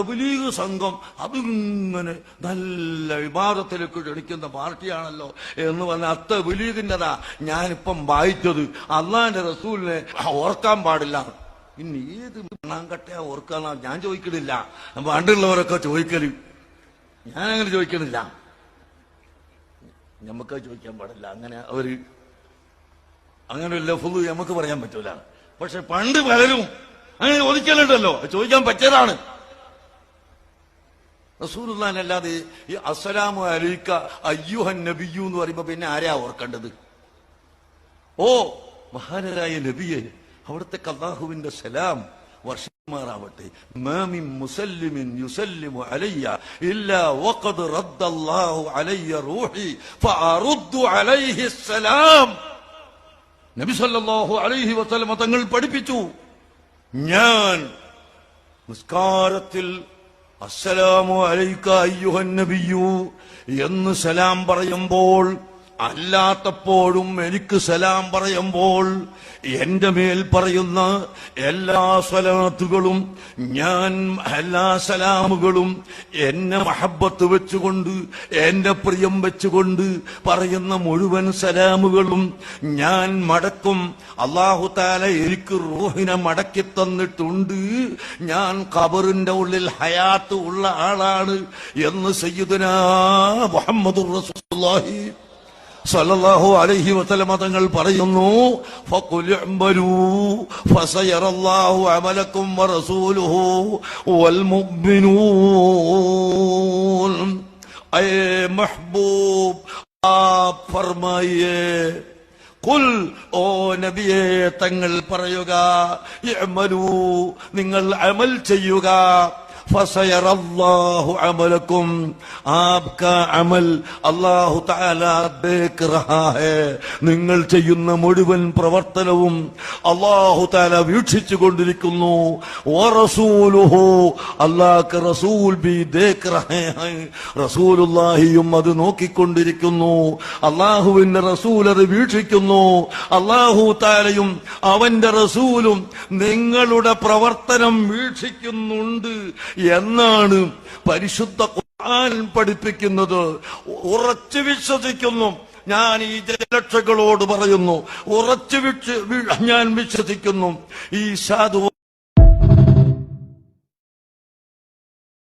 തബ്ലീഗ് സംഘം അതിങ്ങനെ നല്ല വിവാദത്തിലേക്ക് ക്ഷണിക്കുന്ന പാർട്ടിയാണല്ലോ എന്ന് പറഞ്ഞ അത്ത ബലീഗിന്റെതാ ഞാനിപ്പം വായിച്ചത്. അള്ളാന്റെ റസൂലിനെ ഓർക്കാൻ പാടില്ല. ഇനി ഏത് മണ്ണാങ്കട്ടയാ ഓർക്കാന്നാ ഞാൻ ചോദിക്കണില്ല. പണ്ടുള്ളവരൊക്കെ ചോദിക്കൽ. ഞാനങ്ങനെ ചോദിക്കണില്ല. നമുക്ക് ചോദിക്കാൻ പാടില്ല. അങ്ങനെ അവർ അങ്ങനെ ഒരു നമുക്ക് പറയാൻ പറ്റൂല. പക്ഷെ പണ്ട് പലരും അങ്ങനെ ചോദിക്കലുണ്ടല്ലോ. ചോദിക്കാൻ പറ്റിയതാണ്. റസൂലുള്ളാനല്ലാതെ ഈ അസ്സലാമു അലൈക്ക അയ്യുഹൻ നബിയു എന്ന് പറയുമ്പോ പിന്നെ ആരാ ഓർക്കേണ്ടത്? ഓ മഹാനരായ നബിയെ അവിടുത്തെ കല്ലാഹുവിന്റെ സലാം വർഷമാറാവട്ടെ മാമിൻ മുസല്ലിമിൻ യുസല്ലിമു അലയ്യ ഇല്ലാ വഖദ് റദ്ദല്ലാഹു അലയ്യ റൂഹി ഫഅറുദ്ദു അലൈഹി നബി സല്ലല്ലാഹു അലൈഹി വസല്ലം തങ്ങൾ പഠിപ്പിച്ചു. ഞാൻ നിസ്കാരത്തിൽ അസ്സലാമു അലൈക്ക അയ്യുഹൻ നബിയു എന്ന് സലാം പറയുമ്പോൾ അല്ലാത്തപ്പോഴും എനിക്ക് സലാം പറയുമ്പോൾ എന്റെ മേൽ പറയുന്ന എല്ലാ സലാത്തുകളും ഞാൻ എല്ലാ സലാമുകളും എന്നെ മഹബത്ത് വെച്ചുകൊണ്ട് എന്റെ പ്രിയം വെച്ചുകൊണ്ട് പറയുന്ന മുഴുവൻ സലാമുകളും ഞാൻ മടക്കും. അള്ളാഹു താല എനിക്ക് റൂഹിനെ മടക്കി തന്നിട്ടുണ്ട്. ഞാൻ കബറിന്റെ ഉള്ളിൽ ഹയാത്ത് ഉള്ള ആളാണ് എന്ന് സയ്യിദന മുഹമ്മദ് റസൂലുള്ളാഹി സല്ലല്ലാഹു അലൈഹി വസല്ലമ തങ്ങൾ പറയുന്നു ഫഖുൽ ഇഅ്മലൂ ഫസയറല്ലാഹു അമലക്കും വറസൂലുഹു വൽ ഐ മഹ്ബൂബ് ആപ് ഫർമായിയേ കുൽ ഓ നബിയെ തങ്ങൾ പറയുക നിങ്ങൾ അമൽ ചെയ്യുക. അള്ളാഹു നിങ്ങൾ ചെയ്യുന്ന മുഴുവൻ പ്രവർത്തനവും അള്ളാഹു താല വീക്ഷിച്ചു കൊണ്ടിരിക്കുന്നു. നോക്കി അത് നോക്കിക്കൊണ്ടിരിക്കുന്നു. അള്ളാഹുവിന്റെ റസൂൽ അത് വീക്ഷിക്കുന്നു. അള്ളാഹു താലയും അവന്റെ റസൂലും നിങ്ങളുടെ പ്രവർത്തനം വീക്ഷിക്കുന്നുണ്ട്. എന്നാണ് പരിശുദ്ധ ഖുർആൻ പഠിപ്പിക്കുന്നത്. ഉറച്ചു വിശ്വസിക്കുന്നു. ഞാൻ ഈ ജലക്ഷകളോട് പറയുന്നു. ഉറച്ചു വിച്ച് ഞാൻ വിശ്വസിക്കുന്നു. ഈ സാധു